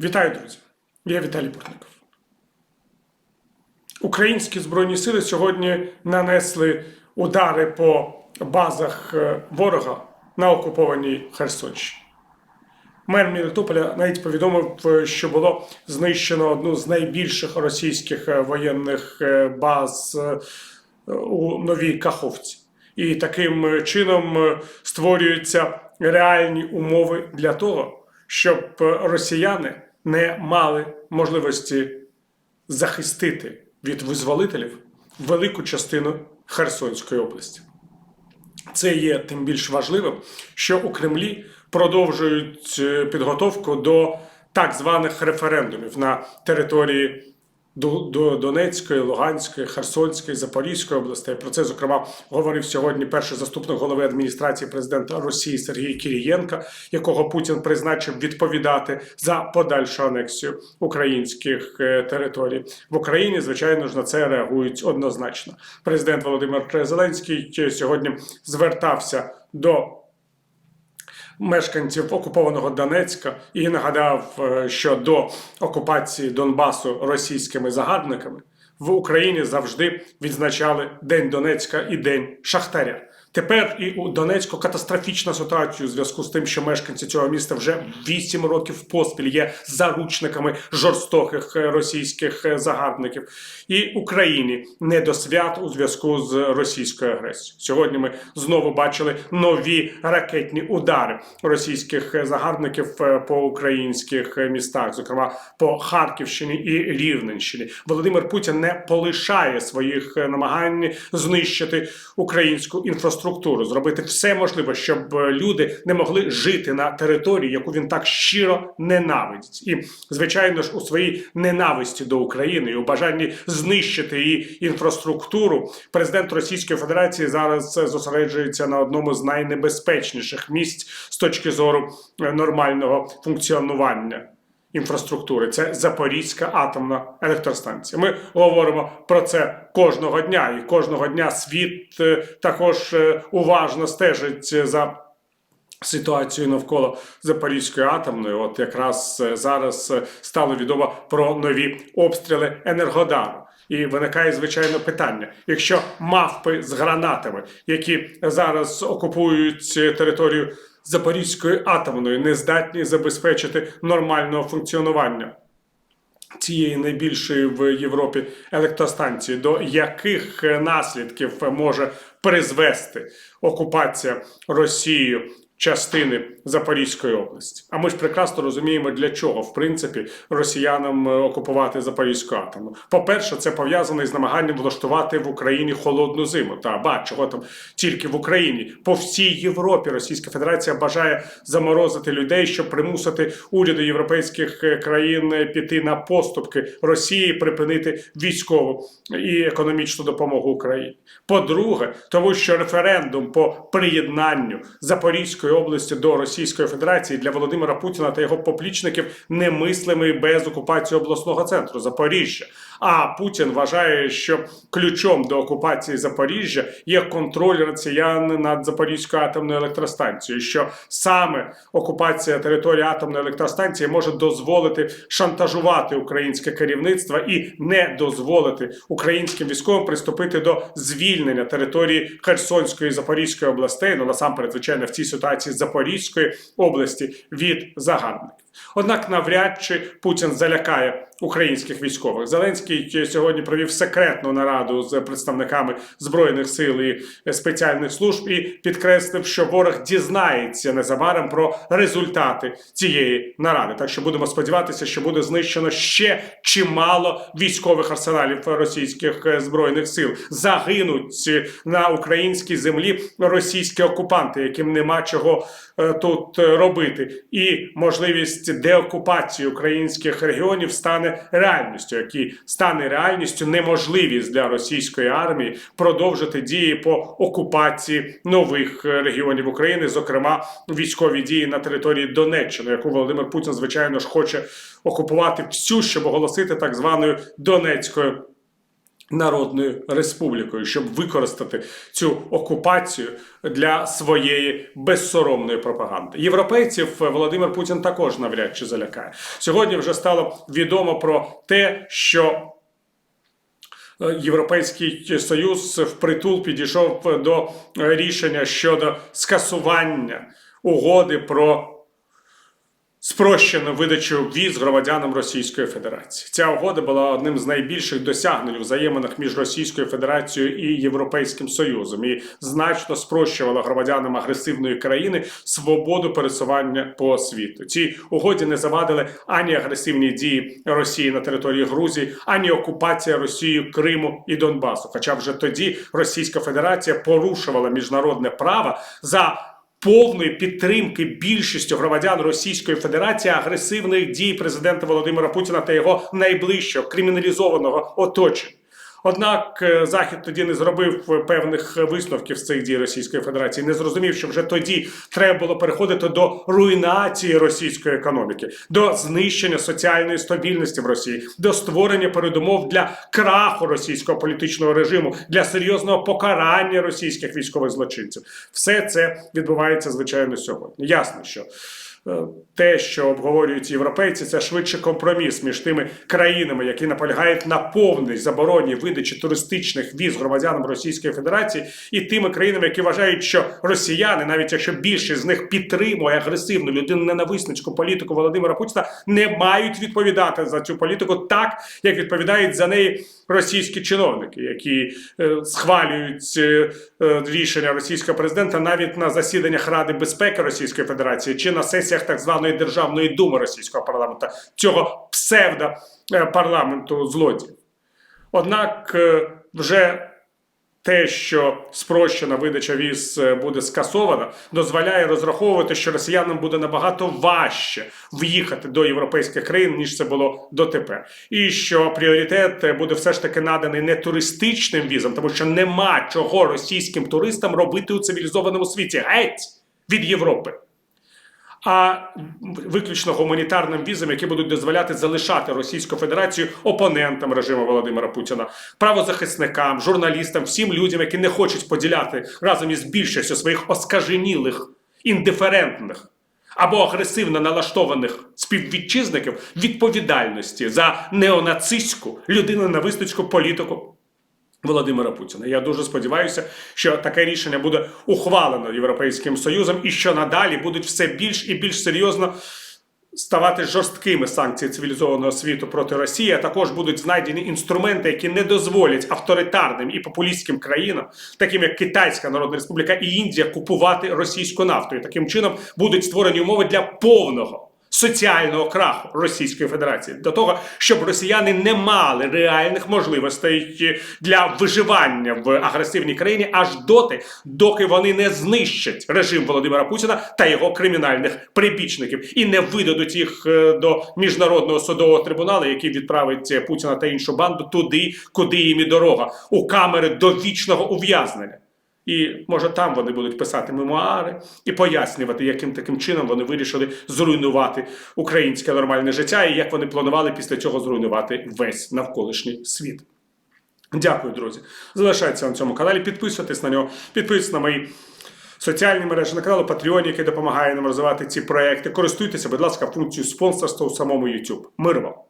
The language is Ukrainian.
Вітаю, друзі! Я Віталій Портников. Українські збройні сили сьогодні нанесли удари по базах е, ворога на окупованій Херсонщині. Мер Мелітополя навіть повідомив, е, що було знищено одну з найбільших російських е, воєнних баз у Новій Каховці. І таким чином створюються реальні умови для того, щоб росіяни не мали можливості захистити від визволителів велику частину Херсонської області. Це є тим більш важливим, що у Кремлі продовжують е, підготовку до так званих референдумів на території до, до Донецької, Луганської, Херсонської, Запорізької областей. Про це зокрема говорив сьогодні перший заступник голови адміністрації президента Росії Сергій Кірієнка, якого Путін призначив відповідати за подальшу анексію українських е, територій в Україні. Звичайно ж на це реагують однозначно. Президент Володимир Зеленський е, сьогодні звертався до мешканців окупованого Донецька і нагадав, е, що до окупації Донбасу російськими загадниками в Україні завжди відзначали День Донецька і День Шахтаря. Тепер і у Донецьку катастрофічна ситуація у зв'язку з тим, що мешканці цього міста вже 8 років поспіль є заручниками жорстоких е, російських е, загарбників. І Україні не до свят у зв'язку з російською агресією. Сьогодні ми знову бачили нові ракетні удари російських е, загарбників по українських містах, зокрема по Харківщині і Рівненщині. Володимир Путін не полишає своїх намагань знищити українську інфраструктуру, зробити все можливе, щоб е, люди не могли жити на території, яку він так щиро ненавидить. І звичайно ж, у своїй ненависті до України і у бажанні знищити її інфраструктуру, президент Російської Федерації зараз зосереджується на одному з найнебезпечніших місць з точки зору е, нормального функціонування. Інфраструктури це Запорізька атомна електростанція. Ми говоримо про це кожного дня, і кожного дня світ е, також е, уважно стежить за ситуацією навколо Запорізької атомної. От якраз е, зараз стало відомо про нові обстріли Енергодару. І виникає звичайно питання: якщо мавпи з гранатами, які зараз окупують територію Запорізької атомної, не здатні забезпечити нормального функціонування цієї найбільшої в Європі електростанції, до яких наслідків може призвести окупація Росією частини Запорізької області. А ми ж прекрасно розуміємо, для чого в принципі росіянам е, окупувати Запорізьку атомну. По-перше, це пов'язано із намаганням влаштувати в Україні холодну зиму. Та ба чого там тільки в Україні по всій Європі Російська Федерація бажає заморозити людей, щоб примусити уряди європейських е, країн е, піти на поступки Росії, припинити військову і економічну допомогу Україні. По-друге, тому що референдум по приєднанню Запорізької області до Російської Федерації для Володимира Путіна та його поплічників немислимий без окупації обласного центру Запоріжжя. А Путін вважає, що ключом до окупації Запоріжжя є контроль росіян над Запорізькою атомною електростанцією. Що саме окупація території атомної електростанції може дозволити шантажувати українське керівництво і не дозволити українським військовим приступити до звільнення території Херсонської і Запорізької областей. Ну насамперед, звичайно, в цій ситуації Запорізької області від загарбників. Однак, навряд чи Путін залякає українських військових. Зеленський сьогодні провів секретну нараду з представниками збройних сил і спеціальних служб і підкреслив, що ворог дізнається незабаром про результати цієї наради. Так що будемо сподіватися, що буде знищено ще чимало військових арсеналів російських е, збройних сил. Загинуть на українській землі російські окупанти, яким нема чого е, тут е, робити, і можливість деокупації українських регіонів стане реальністю, які стане реальністю неможливість для російської армії продовжити дії по окупації нових регіонів України, зокрема військові дії на території Донеччини, яку Володимир Путін звичайно ж хоче окупувати всю, щоб оголосити так званою Донецькою Народною Республікою, щоб використати цю окупацію для своєї безсоромної пропаганди. Європейців Володимир Путін також навряд чи залякає. Сьогодні вже стало відомо про те, що е, Європейський Союз впритул підійшов до рішення щодо скасування угоди про спрощену видачу віз громадянам Російської Федерації. Ця угода була одним з найбільших досягнень у взаєминах між Російською Федерацією і Європейським Союзом і значно спрощувала громадянам агресивної країни свободу пересування по світу. Цій угоді не завадили ані агресивні дії Росії на території Грузії, ані окупація Росією Криму і Донбасу. Хоча вже тоді Російська Федерація порушувала міжнародне право за повної підтримки більшістю громадян Російської Федерації агресивних дій президента Володимира Путіна та його найближчого криміналізованого оточення. Однак е, Захід тоді не зробив е, певних висновків з цих дій Російської Федерації, не зрозумів, що вже тоді треба було переходити до руйнації російської економіки, до знищення соціальної стабільності в Росії, до створення передумов для краху російського політичного режиму, для серйозного покарання російських військових злочинців. Все це відбувається звичайно сьогодні. Ясно, що. Е, Те, що обговорюють європейці, це швидше компроміс між тими країнами, які наполягають на повній забороні видачі туристичних віз громадянам Російської Федерації, і тими країнами, які вважають, що росіяни, навіть якщо більшість з них підтримує агресивну людиноненависницьку політику Володимира Путіна, не мають відповідати за цю політику так, як відповідають за неї російські чиновники, які е, схвалюють е, е, рішення російського президента навіть на засіданнях Ради безпеки Російської Федерації чи на сесіях так званої Державної думи російського парламенту, цього псевдо е, злодіїв. Однак е, вже те, що спрощена видача віз е, буде скасована, дозволяє розраховувати, що росіянам буде набагато важче в'їхати до європейських країн, ніж це було дотепер. І що пріоритет буде все ж таки наданий не туристичним візам, тому що нема чого російським туристам робити у цивілізованому світі геть від Європи а виключно гуманітарним візам, які будуть дозволяти залишати Російську Федерацію опонентам режиму Володимира Путіна, правозахисникам, журналістам, всім людям, які не хочуть поділяти разом із більшістю своїх оскаженілих, індиферентних або агресивно налаштованих співвітчизників відповідальності за неонацистську людиноненависницьку політику. Володимира Путіна. Я дуже сподіваюся, що таке рішення буде ухвалено Європейським Союзом і що надалі будуть все більш і більш серйозно ставати жорсткими санкції цивілізованого світу проти Росії. А також будуть знайдені інструменти, які не дозволять авторитарним і популістським країнам, таким як Китайська Народна Республіка і Індія, купувати російську нафту. І таким чином будуть створені умови для повного. Соціального краху Російської Федерації до того, щоб росіяни не мали реальних можливостей для виживання в агресивній країні аж доти, доки вони не знищать режим Володимира Путіна та його кримінальних прибічників і не видадуть їх е, до міжнародного судового трибуналу, який відправить Путіна та іншу банду туди, куди їм і дорога, у камери довічного ув'язнення. І може там вони будуть писати мемуари і пояснювати, яким таким чином вони вирішили зруйнувати українське нормальне життя і як вони планували після цього зруйнувати весь навколишній світ. Дякую, друзі. Залишайтеся на цьому каналі, підписуйтесь на нього, підписуйтесь на мої соціальні мережі, на канал Patreon, який допомагає нам розвивати ці проекти. Користуйтеся, будь ласка, функцією спонсорства у самому YouTube. Мир вам!